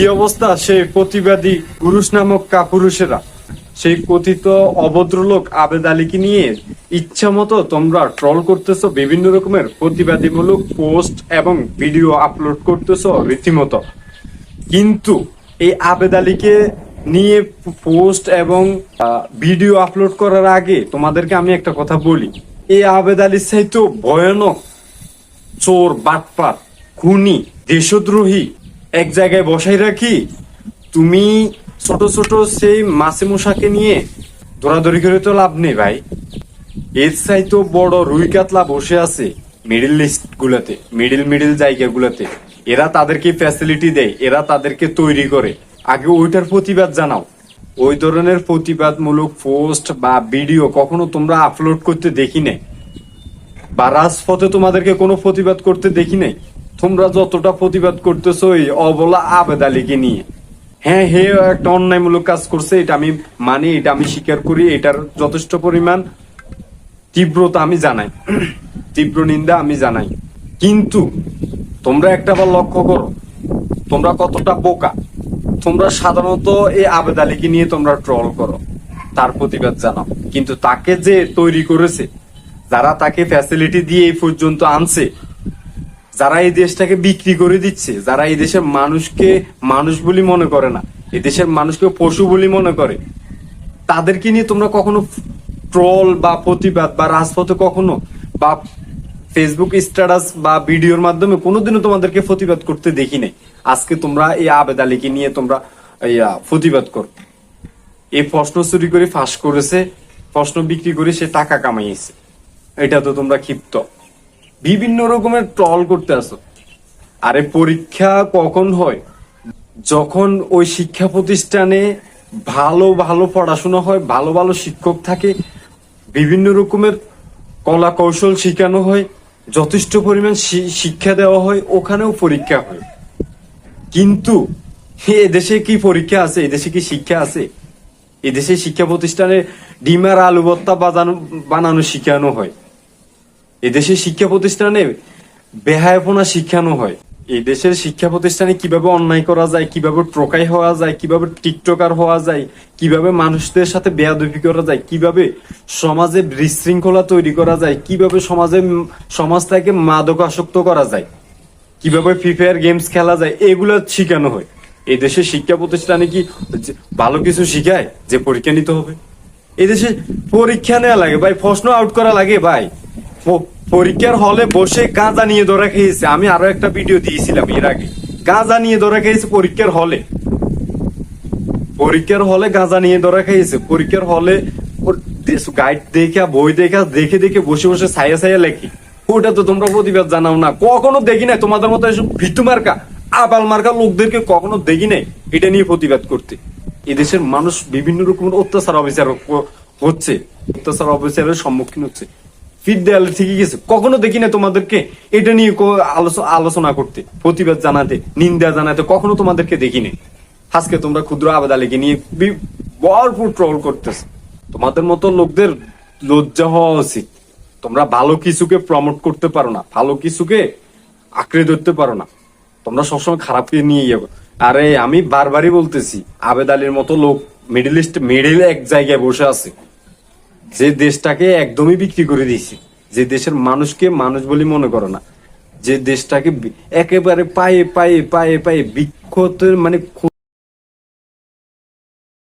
কি অবস্থা? সেই প্রতিবাদী পুরুষ নামক কাপুরুষেরা। সেই কথিত অভদ্রলোক আবেদ আলীকে নিয়ে ইচ্ছা মতো তোমরা ট্রল করতেছো, বিভিন্ন রকমের প্রতিবাদীমূলক পোস্ট এবং ভিডিও আপলোড করতেছো রীতিমতো। কিন্তু এই আবেদ আলীকে নিয়ে পোস্ট এবং ভিডিও আপলোড করার আগে তোমাদেরকে আমি একটা কথা বলি। এই আবেদ আলীর চাইতেও ভয়ানক চোর, বাটপার, খুনি, দেশদ্রোহী এক জায়গায় বসাই রাখি, তুমি ছোট ছোট সেই মাসে মশাকে নিয়ে দৌড়াদৌড়ি করে তো লাভ নেই ভাই। এর চাই তো বড় রুই কাতলা বসে আছে মিডিল লিস্ট গুলাতে মিডিল মিডিল জায়গা গুলাতে এরা তাদেরকে ফ্যাসিলিটি দেয়, এরা তাদেরকে তৈরি করে। আগে ওইটার প্রতিবাদ জানাও। ওই ধরনের প্রতিবাদমূলক পোস্ট বা ভিডিও কখনো তোমরা আপলোড করতে দেখি নাই। বা রাজপথে তোমাদেরকে কোনো প্রতিবাদ করতে দেখি নাই। তোমরা যতটা প্রতিবাদ করতেছ ওই অবলা আবেদ আলীকে নিয়ে। হ্যাঁ হে একটা অন্যায়মূলক কাজ করছে, এটা আমি মানি, এটা আমি স্বীকার করি, এটার যথেষ্ট পরিমাণ তীব্রতা আমি জানাই। তীব্র নিন্দা আমি জানাই। কিন্তু তোমরা একটা বার লক্ষ্য করো, তোমরা কতটা বোকা। তোমরা সাধারণত এই আবেদ আলীকে নিয়ে তোমরা ট্রল করো, তার প্রতিবাদ জানাও। কিন্তু তাকে যে তৈরি করেছে, যারা তাকে ফ্যাসিলিটি দিয়ে এই পর্যন্ত আনছে যারা এই দেশটাকে বিক্রি করে দিচ্ছে যারা এই দেশের মানুষকে মানুষ বলে মনে করে না এই দেশের মানুষকে পশু বলে মনে করে তাদেরকে নিয়ে তোমরা কখনো ট্রল বা প্রতিবাদ বা রাজপথে কখনো বা ফেসবুক স্ট্যাটাস বা ভিডিওর মাধ্যমে কোনোদিনও তোমাদেরকে প্রতিবাদ করতে দেখি নাই। আজকে তোমরা এই আবেদ আলীকে নিয়ে তোমরা ইয়া, প্রতিবাদ কর। এই প্রশ্ন চুরি করে ফাঁস করেছে প্রশ্ন বিক্রি করে সে টাকা কামাইছে এটা তো তোমরা ক্ষিপ্ত। বিভিন্ন রকমের ট্রল করতে আসো। আরে পরীক্ষা কখন হয়? যখন ওই শিক্ষা প্রতিষ্ঠানে ভালো ভালো পড়াশোনা হয়, ভালো ভালো শিক্ষক থাকে, বিভিন্ন রকমের কলা কৌশল শেখানো হয়, যথেষ্ট পরিমাণ শিক্ষা দেওয়া হয়, ওখানেও পরীক্ষা হয়। কিন্তু এদেশে কি পরীক্ষা আছে? এদেশে কি শিক্ষা আছে? এদেশে শিক্ষা প্রতিষ্ঠানে ডিমার আলু ভর্তা বাজানো, বানানো শিখানো হয়। এদেশে শিক্ষা প্রতিষ্ঠানে বেহায়পনা শিখানো হয়। এই দেশের শিক্ষা প্রতিষ্ঠানে কীভাবে অন্যায় করা যায়, কীভাবে ট্রকাই হওয়া যায়, কীভাবে টিকটকার হওয়া যায়, কীভাবে মানুষদের সাথে বেয়াদবি করা যায়, কীভাবে সমাজে বিশৃঙ্খলা তৈরি করা যায়, কীভাবে সমাজে সমাজটাকে মাদক আসক্ত করা যায়, কীভাবে ফ্রি ফায়ার গেমস খেলা যায়, এগুলো শিখানো হয়। এই দেশের শিক্ষা প্রতিষ্ঠানে কি ভালো কিছু শিখায়, যে পরীক্ষা নিতে হবে? এদেশে পরীক্ষা নেওয়া লাগে ভাই, প্রশ্ন আউট করা লাগে ভাই। পরীক্ষার হলে বসে গাঁজা নিয়ে ধরা খেয়েছে। আমি আরও একটা ভিডিও দিয়েছিলাম এর আগে। গাঁজা নিয়ে ধরা খেয়েছে পরীক্ষার হলে। পরীক্ষার হলে গাঁজা নিয়ে ধরা খেয়েছে। পরীক্ষার হলে গাইড দেখা, বই দেখা, দেখে দেখে বসে বসে ছায়া ছায়া লেখি। ওটা তো তোমরা প্রতিবাদ জানাও না। কখনো দেখি নাই? তোমাদের মতো এসব ভিতু মার্কা, আবাল মার্কা লোকদেরকে কখনো দেখি নাই? এটা নিয়ে প্রতিবাদ করতে। এদেশের মানুষ বিভিন্ন রকমের অত্যাচার, অবিচার হচ্ছে। অত্যাচার, অবিচারের সম্মুখীন হচ্ছে। ফিট দেয়ালে ঠিকই গেছে। কখনো দেখি না তোমাদেরকে এটা নিয়ে আলোচনা করতে, প্রতিবাদ জানাতে, নিন্দা জানাতে কখনো তোমাদেরকে দেখি নাই আজকে তোমরা ক্ষুদ্র আবেদ আলীকে নিয়ে ভরপুর ট্রল করতেছ। তোমাদের মতো লোকদের লজ্জা হওয়া উচিত। তোমরা ভালো কিছুকে প্রমোট করতে পারো না, ভালো কিছুকে আঁকড়ে ধরতে পারো না। তোমরা সবসময় খারাপকে নিয়ে যাব আরে, আমি বারবারই বলতেছি, আবেদ আলীর মতো লোক মিডিল ইস্ট মিডিল এক জায়গায় বসে আছে। যে দেশটাকে একদমই বিক্রি করে দিয়েছে, যে দেশের মানুষকে মানুষ বলে মনে করো না, যে দেশটাকে একেবারে পায়ে পায়ে পায়ে পায়ে বিক্ষতের মানে